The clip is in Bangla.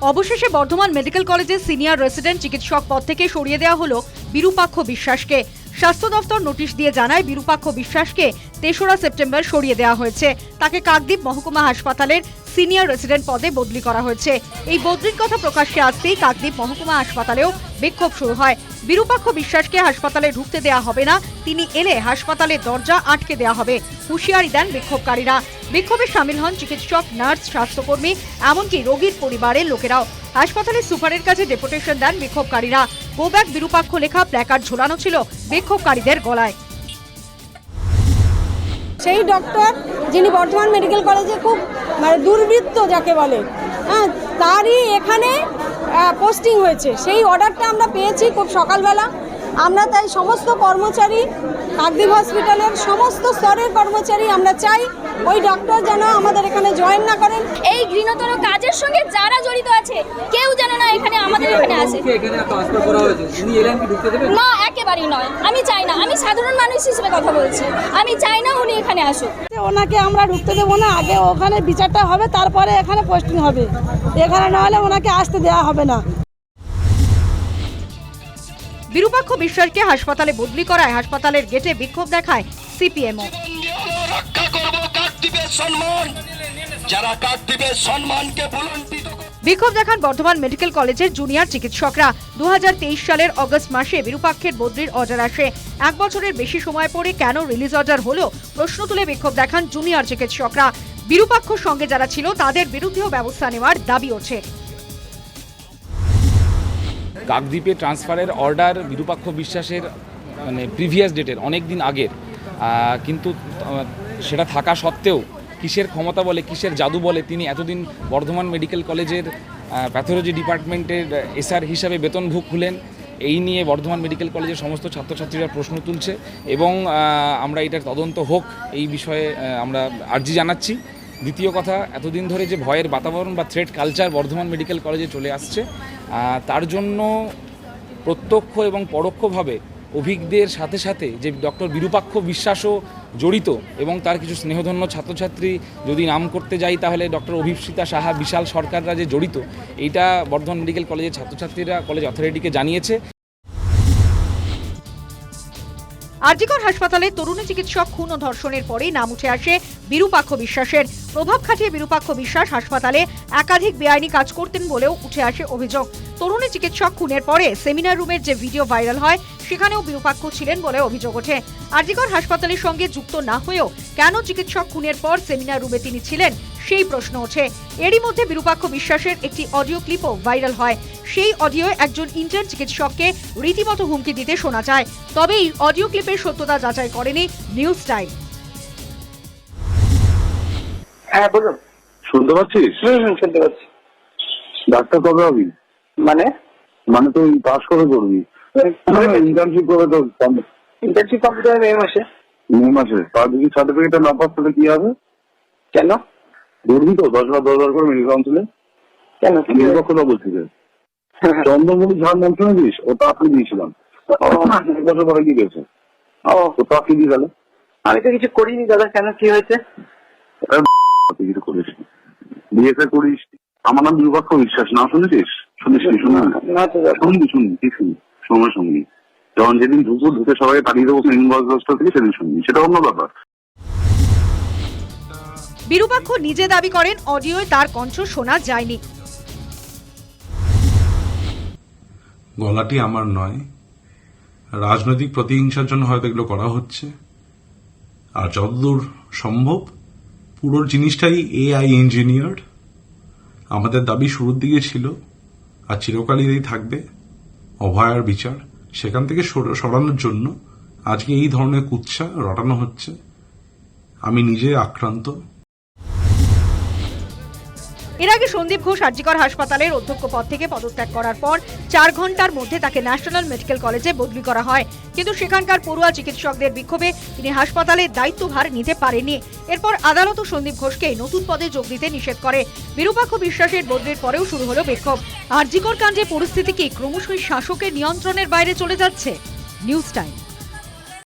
অবশেষে বর্ধমান মেডিকেল কলেজের সিনিয়র রেসিডেন্ট চিকিৎসক পদ থেকে সরিয়ে দেওয়া হল বিরূপাক্ষ বিশ্বাসকে। স্বাস্থ্য দফতর নোটিশ দিয়ে জানায় বিরূপাক্ষ বিশ্বাসকে তেসরা সেপ্টেম্বর সরিয়ে দেওয়া হয়েছে। তাকে কাকদ্বীপ মহকুমা হাসপাতালের সিনিয়র রেসিডেন্ট পদে বদলি করা হয়েছে। এই বদলির কথা প্রকাশ্যে আসতেই কাকদ্বীপ মহকুমা হাসপাতালেও বিক্ষোভ শুরু হয়। বিরূপাক্ষ বিশ্বাসকে হাসপাতালে ঢুকতে দেওয়া হবে না। তিনি এলে হাসপাতালের দরজা আটকে দেওয়া হবে। হুঁশিয়ারি দেন বিক্ষোভকারীরা। বিক্ষোভে সামিল হন চিকিৎসক, নার্স, স্বাস্থ্যকর্মী, এমনকি রোগীর পরিবারের লোকেরাও। হাসপাতালের সুপারের কাছে ডেপুটেশন দেন বিক্ষোভকারীরা। গো ব্যাক বিরূপাক্ষ লেখা প্ল্যাকার্ড ঝোলানো ছিল বিক্ষোভকারীদের গলায়। সেই ডক্টর যিনি বর্ধমান মেডিকেল কলেজে খুব মানে দুর্বৃত্ত যাকে বলে হ্যাঁ তারই এখানে পোস্টিং হয়েছে। সেই অর্ডারটা আমরা পেয়েছি খুব সকালবেলা। আমরা তাই সমস্ত কর্মচারী কাকদ্বীপ হসপিটালের সমস্ত স্তরের কর্মচারী আমরা চাই ওই ডক্টর যেন আমাদের এখানে জয়েন না করেন। এই ঘৃণতর কাজের সঙ্গে যারা জড়িত আছে কেউ যেন না এখানে আমাদের এখানে দেবেন না একেবারেই নয়। আমি চাই না। আমি সাধারণ মানুষ হিসেবে কথা বলছি। আমি চাই না উনি এখানে আসুক। ওনাকে আমরা ঢুকতে দেবো না। আগে ওখানে বিচারটা হবে তারপরে এখানে পোস্টিং হবে। এখানে না হলে ওনাকে আসতে দেওয়া হবে না। বিরূপাক্ষ বিশ্বাসকে হাসপাতালে বদলি করায় হাসপাতালের গেটে বিক্ষোভ দেখায় সিপিএমও। রক্ষা করব কাকদ্বীপের সম্মান যারা কাকদ্বীপের সম্মানকে বুলন্ডিত বিক্ষোভ দেখান বর্ধমান মেডিকেল কলেজের জুনিয়র চিকিৎসকরা। দু হাজার তেইশ সালের আগস্ট মাসে বিরূপাক্ষের বদলির অর্ডার আসে। এক বছরের বেশি সময় পরে কেন রিলিজ অর্ডার হলো প্রশ্ন তুলে বিক্ষোভ দেখান জুনিয়র চিকিৎসকরা। বিরূপাক্ষর সঙ্গে যারা ছিল তাদের বিরুদ্ধেও ব্যবস্থা নেওয়ার দাবি ওঠে। কাকদ্বীপে ট্রান্সফারের অর্ডার বিরূপাক্ষ বিশ্বাসের মানে প্রিভিয়াস ডেটের অনেক দিন আগের। কিন্তু সেটা থাকা সত্ত্বেও কিসের ক্ষমতা বলে, কিসের জাদু বলে তিনি এতদিন বর্ধমান মেডিকেল কলেজের প্যাথোলজি ডিপার্টমেন্টের এসআর হিসাবে বেতন বেতনভুক হলেন এই নিয়ে বর্ধমান মেডিকেল কলেজের সমস্ত ছাত্রছাত্রীরা প্রশ্ন তুলছে এবং আমরা এটার তদন্ত হোক, এই বিষয়ে আমরা আর্জি জানাচ্ছি। দ্বিতীয় কথা, এতদিন ধরে যে ভয়ের বাতাবরণ বা থ্রেড কালচার বর্ধমান মেডিকেল কলেজে চলে আসছে তার জন্য প্রত্যক্ষ এবং পরোক্ষভাবে অভিজ্ঞদের সাথে সাথে যে ডক্টর বিরূপাক্ষ বিশ্বাসও জড়িত এবং তার কিছু স্নেহধন্য ছাত্রছাত্রী যদি নাম করতে যাই, তাহলে ডক্টর অভিপ্সিতা সাহা, বিশাল সরকাররা যে জড়িত, এইটা বর্ধমান মেডিকেল কলেজের ছাত্রছাত্রীরা কলেজ অথরিটিকে জানিয়েছে। আরজিকর হাসপাতালে তরুণী চিকিৎসক খুন ও ধর্ষণের পরেই নাম উঠে আসে বিরূপাক্ষ বিশ্বাসের। প্রভাব খাটিয়ে বিরূপাক্ষ বিশ্বাস হাসপাতালে একাধিক বেআইনি কাজ করতেন বলেও উঠে আসে অভিযোগ। তরুণী চিকিৎসক খুনের পরে সেমিনার রুমের যে ভিডিও ভাইরাল হয়, সেখানেও বিরূপাক্ষ ছিলেন বলে অভিযোগ ওঠে। আরজিকর হাসপাতালের সঙ্গে যুক্ত না হয়েও কেন চিকিৎসক খুনের পর সেমিনার রুমে তিনি ছিলেন সেই প্রশ্ন ওঠে। এরই মধ্যে বিরূপাক্ষ বিশ্বাসের একটি অডিও ক্লিপও ভাইরাল হয়। সেই অডিওয় একজন ইন্টার্ন চিকিৎসককে রীতিমতো হুমকি দিতে শোনা যায়। তবে এই অডিও ক্লিপের সত্যতা যাচাই করেনি নিউজ টাইম। হ্যাঁ বলুন। শুনতে পাচ্ছিস? হুম শুনতে পাচ্ছি। ডাক্তার কবে হবি? মানে? মানে তুই পাস কবে করবি? ইন্টার্নশিপ কবে তো ইন্টার্নশিপ কমপ্লিট হবে মে মাসে। মে মাসে। তার যদি সার্টিফিকেটটা না পাস তাহলে কি হবে? কেন? ধরবি তো দশ বার দশ বার করে মেডিকেল কাউন্সিলে কেন? কি নির্পক্ষ তো বলছি যে চন্দ্রমণি ঝাড় নাম শুনেছিস ওটা আপনি দিয়েছিলাম এক বছর পরে কি গেছে ও। তো তা দিয়ে গেল। আমি তো কিছু করিনি দাদা কেন কি হয়েছে? কিছু করিস বিএসএ করিস। আমার নাম দুর্ভাগ্য বিশ্বাস না শুনেছিস? শুনিস শুনে। শুনবি শুনবি কি শুনবি সময় শুনবি। যখন যেদিন ঢুকবো ঢুকে সবাই পাঠিয়ে দেবো দশটা থেকে সেদিন শুনবি। সেটা অন্য ব্যাপার। বিরূপাক্ষ নিজে দাবি করেন, অডিওয় তার কণ্ঠ শোনা যায়নি। গলাটি আমার নয়। রাজনৈতিক প্রতিহিংসার জন্য হয়তো এগুলো করা হচ্ছে। আর যতদূর সম্ভব পুরো জিনিসটাই এআই ইঞ্জিনিয়ার্ড। আমাদের দাবি শুরুর দিকে ছিল, আর চিরকালই থাকবে, অভয়ার বিচার। সেখান থেকে সর- সরানোর জন্য আজকে এই ধরনের কুৎসা রটানো হচ্ছে। আমি নিজে আক্রান্ত। এর আগে সন্দীপ ঘোষ আরজিকর হাসপাতালের অধ্যক্ষ পদ থেকে পদত্যাগ করার পর চার ঘণ্টার মধ্যে তাকে ন্যাশনাল মেডিকেল কলেজে বদলি করা হয়। কিন্তু সেখানকার পড়ুয়া চিকিৎসকদের বিক্ষোভে তিনি হাসপাতালের দায়িত্বভার নিতে পারেননি। এরপর আদালতও সন্দীপ ঘোষকে নতুন পদে যোগ দিতে নিষেধ করে। বিরূপাক্ষ বিশ্বাসের বদলির পরেও শুরু হলো বিক্ষোভ। আরজিকর কাণ্ডে পরিস্থিতি কি ক্রমশই শাসকের নিয়ন্ত্রণের বাইরে চলে যাচ্ছে? News time.